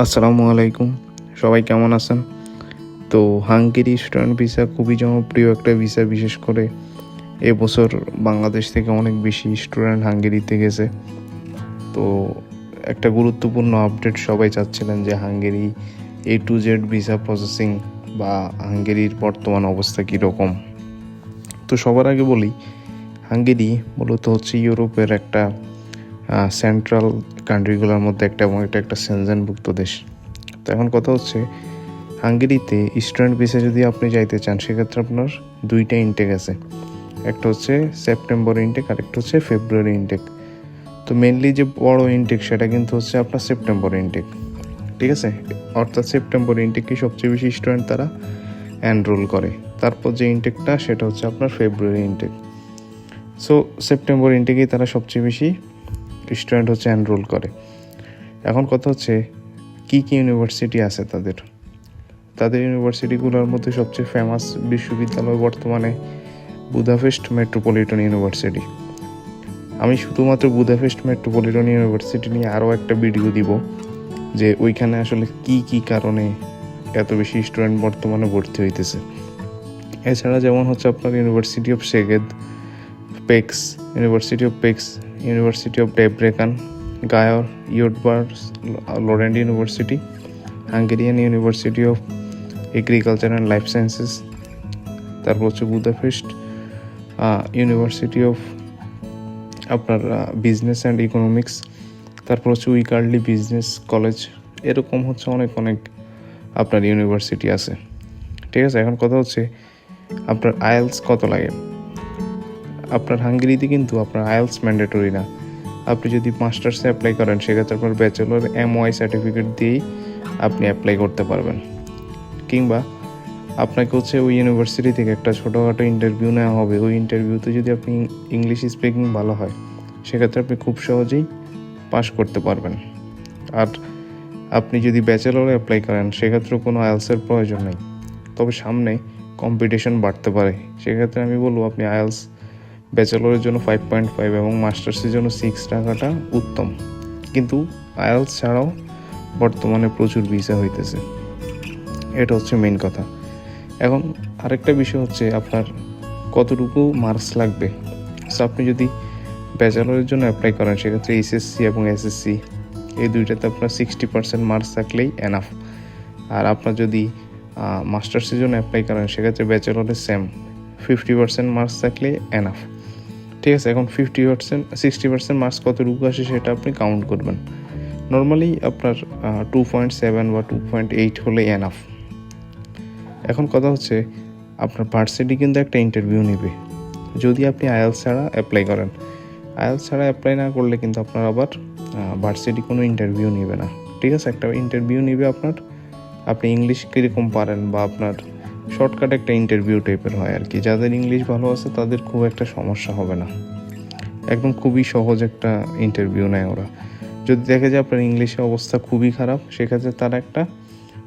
আসসালামু আলাইকুম। সবাই কেমন আছেন? তো হাঙ্গেরি স্টুডেন্ট ভিসা খুবই জনপ্রিয় একটা ভিসা, বিশেষ করে এবছর বাংলাদেশ থেকে অনেক বেশি স্টুডেন্ট হাঙ্গেরিতে গেছে। তো একটা গুরুত্বপূর্ণ আপডেট সবাই চাচ্ছিলেন যে Hungary A to Z visa processing বা হাঙ্গেরির বর্তমান অবস্থা কীরকম। তো সবার আগে বলি, হাঙ্গেরি মূলত হচ্ছে ইউরোপের একটা সেন্ট্রাল কান্ট্রিগুলোর মধ্যে একটা এবং এটা একটা সেনজেনভুক্ত দেশ। তো এখন কথা হচ্ছে, হাঙ্গেরিতে স্টুডেন্ট ভিসা যদি আপনি যাইতে চান, সেক্ষেত্রে আপনার দুইটা ইনটেক আছে। একটা হচ্ছে সেপ্টেম্বর ইনটেক আর একটা হচ্ছে ফেব্রুয়ারি ইনটেক তো মেনলি যে বড় ইনটেক সেটা কিন্তু হচ্ছে আপনার সেপ্টেম্বর ইনটেক ঠিক আছে? অর্থাৎ সেপ্টেম্বর ইনটেককে সবচেয়ে বেশি স্টুডেন্ট তারা এনরোল করে। তারপর যে ইনটেকটা সেটা হচ্ছে আপনার ফেব্রুয়ারি ইনটেক সো সেপ্টেম্বর ইনটেকেই তারা সবচেয়ে বেশি স্টুডেন্ট হচ্ছে এনরোল করে। এখন কথা হচ্ছে, কি কি ইউনিভার্সিটি আছে তাদের? তাদের ইউনিভার্সিটিগুলোর মধ্যে সবচেয়ে ফেমাস বিশ্ববিদ্যালয় বর্তমানে বুদাপেস্ট মেট্রোপলিটন ইউনিভার্সিটি। আমি শুধুমাত্র বুদাপেস্ট মেট্রোপলিটন ইউনিভার্সিটি নিয়ে আরও একটা ভিডিও দিব, যে ওইখানে আসলে কি কি কারণে এত বেশি স্টুডেন্ট বর্তমানে ভর্তি হইতেছে। এছাড়া যেমন হচ্ছে আপনার University of Szeged Pecs University of Pecs University of Debrecen Gyor Eotvos Lorand University Hungarian University of Agriculture and Life Sciences তারপর হচ্ছে বুদাপেস্ট ইউনিভার্সিটি অফ আপনার বিজনেস অ্যান্ড ইকোনমিক্স তারপর হচ্ছে উইকার্লি বিজনেস কলেজ এরকম হচ্ছে অনেক অনেক আপনার ইউনিভার্সিটি আছে। ঠিক আছে, এখন কথা হচ্ছে আপনার আয়েলস কত লাগে? আপনার হাঙ্গেরিতে কিন্তু আপনার আয়েলস ম্যান্ডেটরি না। আপনি যদি মাস্টার্সে অ্যাপ্লাই করেন, সেক্ষেত্রে আপনার ব্যাচেলর এম ওয়াই সার্টিফিকেট দিয়েই আপনি অ্যাপ্লাই করতে পারবেন। কিংবা আপনাকে হচ্ছে ওই ইউনিভার্সিটি থেকে একটা ছোটোখাটো ইন্টারভিউ নেওয়া হবে। ওই ইন্টারভিউতে যদি আপনি ইংলিশ স্পিকিং ভালো হয়, সেক্ষেত্রে আপনি খুব সহজেই পাস করতে পারবেন। আর আপনি যদি ব্যাচেলরে অ্যাপ্লাই করেন সেক্ষেত্রে কোনো আয়েলসের প্রয়োজন নেই। তবে সামনে কম্পিটিশন বাড়তে পারে। সেক্ষেত্রে আমি বলব, আপনি আয়েলস ব্যাচেলরের জন্য ফাইভ পয়েন্ট ফাইভ এবং মাস্টার্সের জন্য সিক্স টাকাটা উত্তম। কিন্তু আয়েলস ছাড়াও বর্তমানে প্রচুর ভিসা হইতেছে। এটা হচ্ছে মেন কথা। এখন আরেকটা বিষয় হচ্ছে আপনার কতটুকু মার্কস লাগবে? আপনি যদি ব্যাচেলরের জন্য অ্যাপ্লাই করেন, সেক্ষেত্রে এইচএসসি এবং এসএসসি এই দুইটাতে আপনার সিক্সটি পার্সেন্ট মার্কস থাকলেই এনাফ আর আপনার যদি মাস্টার্সের জন্য অ্যাপ্লাই করেন, সেক্ষেত্রে ব্যাচেলরের সেম ফিফটি পার্সেন্ট মার্কস থাকলে এনাফ ঠিক আছে, এখন fifty percent sixty percent marks কত কতটুকু আসে সেটা আপনি কাউন্ট করবেন। নর্মালি আপনার টু পয়েন্ট সেভেন বা টু পয়েন্ট এইট হলেই এনাফ এখন কথা হচ্ছে, আপনার ভার্সিটি কিন্তু একটা ইন্টারভিউ নেবে। যদি আপনি আয়েলস ছাড়া অ্যাপ্লাই করেন। আয়েলস ছাড়া অ্যাপ্লাই না করলে কিন্তু আপনার আবার ভার্সিটি কোনো ইন্টারভিউ নেবে না। ঠিক আছে, একটা ইন্টারভিউ নেবে আপনার। আপনি ইংলিশ কীরকম পারেন বা আপনার শর্টকাট একটা ইন্টারভিউ টাইপের হয় আর কি। যাদের ইংলিশ ভালো আছে, তাদের খুব একটা সমস্যা হবে না। একদম খুবই সহজ একটা ইন্টারভিউ নেয় ওরা। যদি দেখে যে আপনার ইংলিশে অবস্থা খুবই খারাপ, সেক্ষেত্রে তারা একটা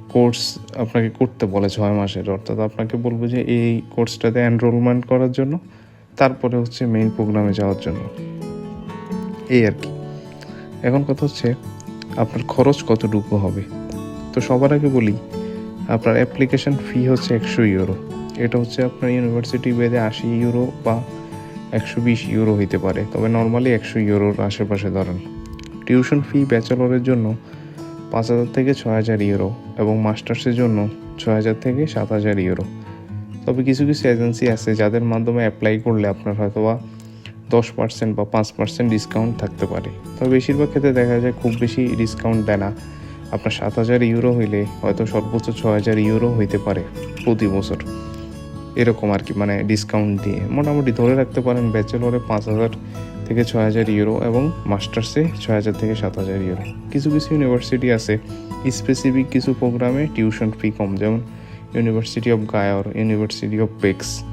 কোর্স আপনাকে করতে বলে ছয় মাসের। অর্থাৎ আপনাকে বলব যে, এই কোর্সটাতে এনরোলমেন্ট করার জন্য, তারপরে হচ্ছে মেইন প্রোগ্রামে যাওয়ার জন্য। এই আর কি। এখন কথা হচ্ছে, আপনার খরচ কতটুকু হবে? তো সবার আগে বলি আপনার অ্যাপ্লিকেশন ফি হচ্ছে একশো ইউরো এটা হচ্ছে আপনার ইউনিভার্সিটি বেদে আশি ইউরো বা একশো বিশ ইউরো হইতে পারে। তবে নর্মালি একশো ইউরোর আশেপাশে ধরেন। টিউশন ফি ব্যাচেলরের জন্য পাঁচ হাজার থেকে ছয় হাজার ইউরো এবং মাস্টার্সের জন্য ছয় হাজার থেকে সাত হাজার ইউরো তবে কিছু কিছু এজেন্সি আছে যাদের মাধ্যমে অ্যাপ্লাই করলে আপনার হয়তো বা দশ পার্সেন্ট বা পাঁচ পার্সেন্ট ডিসকাউন্ট থাকতে পারে। তবে বেশিরভাগ ক্ষেত্রে দেখা যায় খুব বেশি ডিসকাউন্ট দেয় না। আপনার সাত হাজার ইউরো হইলে হয়তো সর্বোচ্চ ছ হাজার ইউরো হইতে পারে প্রতি বছর। এরকম আর কি মানে ডিসকাউন্ট দিয়ে। মোটামুটি ধরে রাখতে পারেন ব্যাচেলরে পাঁচ হাজার থেকে ছ হাজার ইউরো এবং মাস্টার্সে ছ হাজার থেকে সাত হাজার ইউরো। কিছু কিছু ইউনিভার্সিটি আছে স্পেসিফিক কিছু প্রোগ্রামে টিউশন ফি কম, যেমন university of Gyor university of Pecs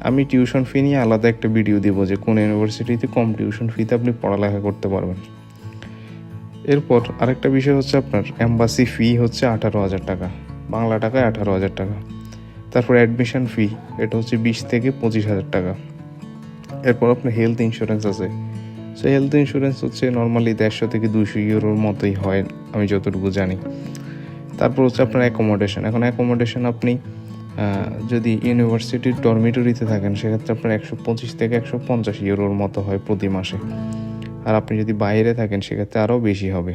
আমি টিউশন ফি নিয়ে আলাদা একটা ভিডিও দেবো যে কোন ইউনিভার্সিটিতে কম টিউশন ফিতে আপনি পড়ালেখা করতে পারবেন। এরপর আরেকটা বিষয় হচ্ছে আপনার অ্যাম্বাসি ফি হচ্ছে আঠারো হাজার টাকা, বাংলা টাকায় আঠারো হাজার টাকা। তারপর অ্যাডমিশন ফি এটা হচ্ছে বিশ থেকে পঁচিশ হাজার টাকা। এরপর আপনার হেলথ ইন্স্যুরেন্স আছে। সো হেলথ ইন্স্যুরেন্স হচ্ছে নর্মালি দেড়শো থেকে দুশো ইউরোর মতোই হয়, আমি যতটুকু জানি। তারপর হচ্ছে আপনার অ্যাকোমোডেশন এখন অ্যাকোমোডেশন আপনি যদি ইউনিভার্সিটির ডরমিটরিতে থাকেন, সেক্ষেত্রে আপনার একশো পঁচিশ থেকে একশো পঞ্চাশ ইউরোর মতো হয় প্রতি মাসে। আর আপনি যদি বাইরে থাকেন, সেক্ষেত্রে আরও বেশি হবে।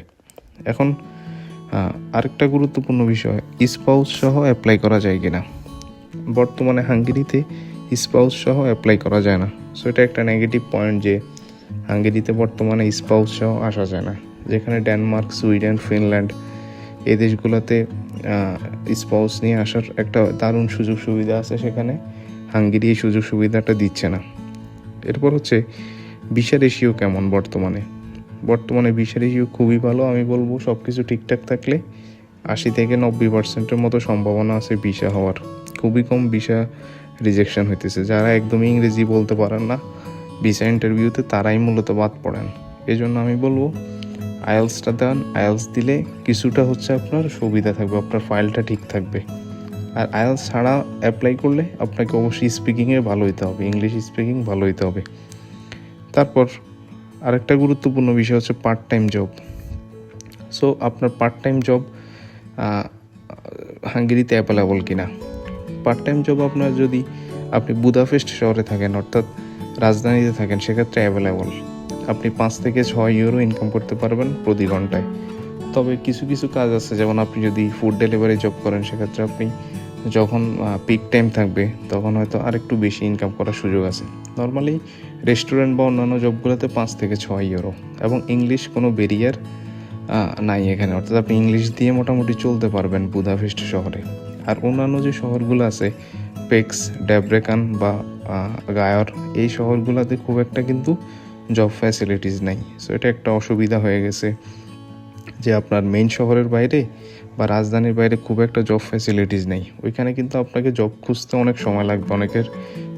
এখন আরেকটা গুরুত্বপূর্ণ বিষয় স্পাউস সহ অ্যাপ্লাই করা যায় কিনা? বর্তমানে হাঙ্গেরিতে স্পাউস সহ অ্যাপ্লাই করা যায় না। সো এটা একটা নেগেটিভ পয়েন্ট যে হাঙ্গেরিতে বর্তমানে স্পাউস সহ আসা যায় না। যেখানে ডেনমার্ক সুইডেন ফিনল্যান্ড এই দেশগুলোতে স্পাউস নিয়ে আসার একটা দারুণ সুযোগ সুবিধা আছে। সেখানে হাঙ্গেরি এই সুযোগ সুবিধাটা দিচ্ছে না। এরপর হচ্ছে ভিসা রেশিও কেমন বর্তমানে? বর্তমানে ভিসা রেশিও খুবই ভালো, আমি বলব সব কিছু ঠিকঠাক থাকলে আশি থেকে নব্বই পার্সেন্টের মতো সম্ভাবনা আছে ভিসা হওয়ার। খুবই কম ভিসা রিজেকশন হইতেছে। যারা একদমই ইংরেজি বলতে পারেন না ভিসা ইন্টারভিউতে তারাই মূলত বাদ পড়েন। এই জন্য আমি বলব আয়েলসটা দেন আয়েলস দিলে কিছুটা হচ্ছে আপনার সুবিধা থাকবে, আপনার ফাইলটা ঠিক থাকবে। আর আয়েলস ছাড়া অ্যাপ্লাই করলে আপনাকে অবশ্যই স্পিকিংয়ে ভালো হইতে হবে ইংলিশ স্পিকিং ভালো হইতে হবে। তারপর আরেকটা গুরুত্বপূর্ণ বিষয় হচ্ছে পার্ট টাইম জব সো আপনার পার্ট টাইম জব হাঙ্গেরিতে অ্যাভেলেবল কিনা? পার্ট টাইম জব আপনার যদি আপনি বুদাফেস্ট শহরে থাকেন, অর্থাৎ রাজধানীতে থাকেন, সেক্ষেত্রে অ্যাভেলেবল আপনি পাঁচ থেকে ছয় ইউরো ইনকাম করতে পারবেন প্রতি ঘন্টায়। তবে কিছু কিছু কাজ আছে, যেমন আপনি যদি ফুড ডেলিভারি জব করেন, সেক্ষেত্রে আপনি যখন পিক টাইম থাকবে, তখন হয়তো আরেকটু বেশি ইনকাম করার সুযোগ আছে। নর্মালি রেস্টুরেন্ট বা অন্যান্য জবগুলোতে পাঁচ থেকে ছয় ইউরো এবং ইংলিশ কোনো বেরিয়ার নাই এখানে। অর্থাৎ আপনি ইংলিশ দিয়ে মোটামুটি চলতে পারবেন বুদাপেস্ট শহরে। আর অন্যান্য যে শহরগুলো আছে, পেক্স, ড্যাব্রেকান বা গায়র, এই শহরগুলোতে খুব একটা কিন্তু জব ফ্যাসিলিটিস নেই। সো এটা একটা অসুবিধা হয়ে গেছে যে আপনার মেইন শহরের বাইরে বা রাজধানীর বাইরে খুব একটা জব ফ্যাসিলিটিস নেই। ওইখানে কিন্তু আপনাকে জব খুঁজতে অনেক সময় লাগবে। অনেকের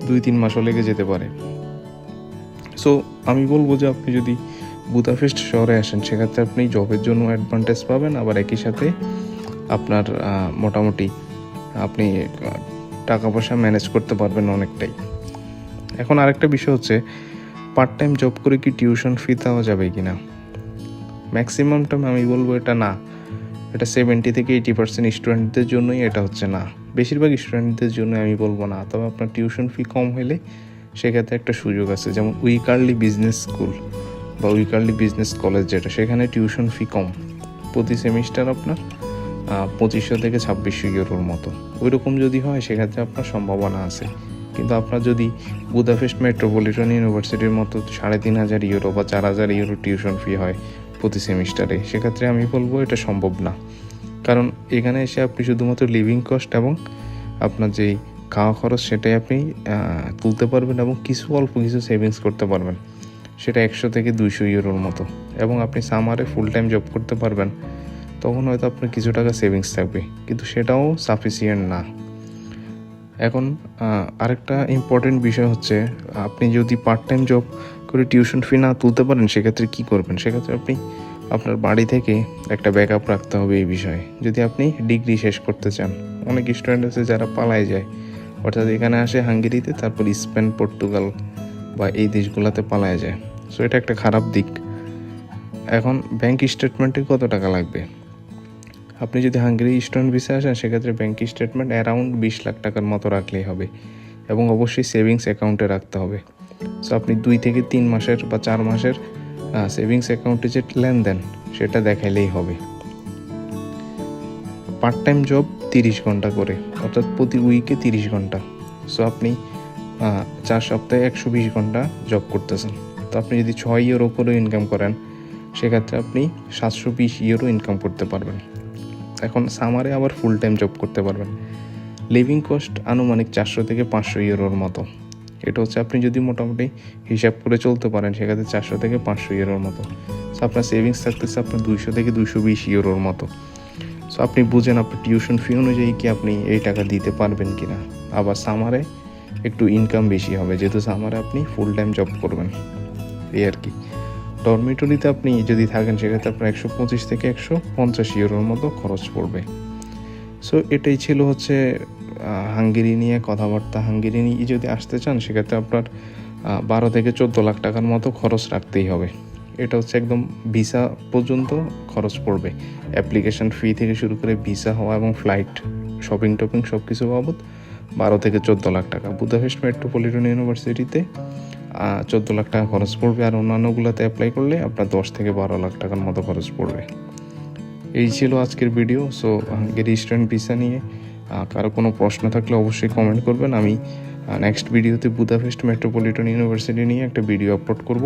দুই, তিন মাসও লেগে যেতে পারে। সো আমি বলব যে আপনি যদি বুদাফেস্ট শহরে আসেন, সেক্ষেত্রে আপনি জবের জন্য অ্যাডভান্টেজ পাবেন। আবার একই সাথে আপনার মোটামুটি আপনি টাকা পয়সা ম্যানেজ করতে পারবেন অনেকটাই। এখন আরেকটা বিষয় হচ্ছে পার্ট টাইম জব করে কি টিউশন ফি দেওয়া যাবে কি না ম্যাক্সিমাম ম্যাক্সিমামটা আমি বলব এটা না। এটা সেভেন্টি থেকে এইটি পার্সেন্ট স্টুডেন্টদের জন্যই এটা হচ্ছে না। বেশিরভাগ স্টুডেন্টদের জন্য আমি বলব না। তবে আপনার টিউশন ফি কম হলে সেক্ষেত্রে একটা সুযোগ আছে, যেমন উইকারলি বিজনেস স্কুল বা উইকারলি বিজনেস কলেজ যেটা, সেখানে টিউশন ফি কম। প্রতি সেমিস্টার আপনার পঁচিশশো থেকে ছাব্বিশশো ইউরোর মতো। ওই রকম যদি হয়, সেক্ষেত্রে আপনার সম্ভাবনা আছে। কিন্তু আপনার যদি বুদাফেস্ট মেট্রোপলিটন ইউনিভার্সিটির মতো সাড়ে তিন হাজার ইউরো বা চার হাজার ইউরো টিউশন ফি হয় প্রতি সেমিস্টারে সেক্ষেত্রে আমি বলব এটা সম্ভব না। কারণ এখানে এসে আপনি শুধুমাত্র লিভিং কস্ট এবং আপনার যেই খাওয়া খরচ সেটাই আপনি তুলতে পারবেন এবং কিছু অল্প কিছু সেভিংস করতে পারবেন। সেটা একশো থেকে দুইশো ইউরোর মতো। এবং আপনি সামারে ফুল টাইম জব করতে পারবেন, তখন হয়তো আপনার কিছু টাকা সেভিংস থাকবে। কিন্তু সেটাও সাফিসিয়েন্ট না। এখন আরেকটা ইম্পর্টেন্ট বিষয় হচ্ছে, আপনি যদি পার্ট টাইম জব করে টিউশন ফি না তুলতে পারেন, সেক্ষেত্রে কি করবেন? সেক্ষেত্রে আপনি আপনার বাড়ি থেকে একটা ব্যাকআপ রাখতে হবে এই বিষয়ে। যদি আপনি ডিগ্রি শেষ করতে চান, অনেক স্টুডেন্ট আছে যারা পালায় যায়। অর্থাৎ এখানে আসে হাঙ্গেরিতে, তারপর স্পেন, পর্তুগাল বা এই দেশগুলোতে পালায় যায়। সো এটা একটা খারাপ দিক। এখন ব্যাংক স্টেটমেন্টে কত টাকা লাগবে? আপনি যদি হাঙ্গেরি স্টুডেন্ট ভিসা আসেন, সেক্ষেত্রে ব্যাংক স্টেটমেন্ট অ্যারাউন্ড বিশ লাখ টাকার মতো রাখলেই হবে এবং অবশ্যই সেভিংস অ্যাকাউন্টে রাখতে হবে। সো আপনি দুই থেকে তিন মাসের বা চার মাসের সেভিংস অ্যাকাউন্টে যে লেনদেন, সেটা দেখাইলেই হবে। পার্ট টাইম জব তিরিশ ঘণ্টা করে, অর্থাৎ প্রতি উইকে তিরিশ ঘণ্টা। সো আপনি চার সপ্তাহে একশো বিশ ঘণ্টা জব করতেছেন। তো আপনি যদি ছয় ইউরো করে ইনকাম করেন, সেক্ষেত্রে আপনি সাতশো বিশ ইউরো ইনকাম করতে পারবেন। এখন সামারে আবার ফুল টাইম জব করতে পারবেন। লিভিং কস্ট আনুমানিক চারশো থেকে পাঁচশো ইউরোর মতো। এটা হচ্ছে আপনি যদি মোটামুটি হিসাব করে চলতে পারেন, সেক্ষেত্রে চারশো থেকে পাঁচশো ইউরোর মতো। সো আপনার সেভিংস থাকতেছে আপনার দুইশো থেকে দুইশো বিশ ইউরোর মতো। সো আপনি বুঝেন আপনার টিউশন ফি অনুযায়ী কি আপনি এই টাকা দিতে পারবেন কি না আবার সামারে একটু ইনকাম বেশি হবে, যেহেতু সামারে আপনি ফুল টাইম জব করবেন। এই আর কি। ডরমিটরিতে আপনি যদি থাকেন, সেক্ষেত্রে আপনার একশো পঁচিশ থেকে একশো পঞ্চাশ ইউরোর মতো খরচ পড়বে। সো এটাই ছিল হচ্ছে হাঙ্গেরি নিয়ে কথাবার্তা। হাঙ্গেরি নিয়ে যদি আসতে চান, সেক্ষেত্রে আপনার বারো থেকে চোদ্দ লাখ টাকার মতো খরচ রাখতেই হবে। এটা হচ্ছে একদম ভিসা পর্যন্ত খরচ পড়বে। অ্যাপ্লিকেশন ফি থেকে শুরু করে ভিসা হওয়া এবং ফ্লাইট, শপিং টপিং সব কিছু বাবদ বারো থেকে চোদ্দ লাখ টাকা। বুদাপেস্ট মেট্রোপলিটন ইউনিভার্সিটিতে চোদ্দ লাখ টাকা খরচ পড়বে আর অন্যান্যগুলোতে অ্যাপ্লাই করলে আপনার দশ থেকে বারো লাখ টাকার মতো খরচ পড়বে। এই ছিল আজকের ভিডিও সো স্টুডেন্ট ভিসা নিয়ে কারও কোনো প্রশ্ন থাকলে অবশ্যই কমেন্ট করবেন। আমি নেক্সট ভিডিওতে বুদাপেস্ট মেট্রোপলিটন ইউনিভার্সিটি নিয়ে একটা ভিডিও আপলোড করব।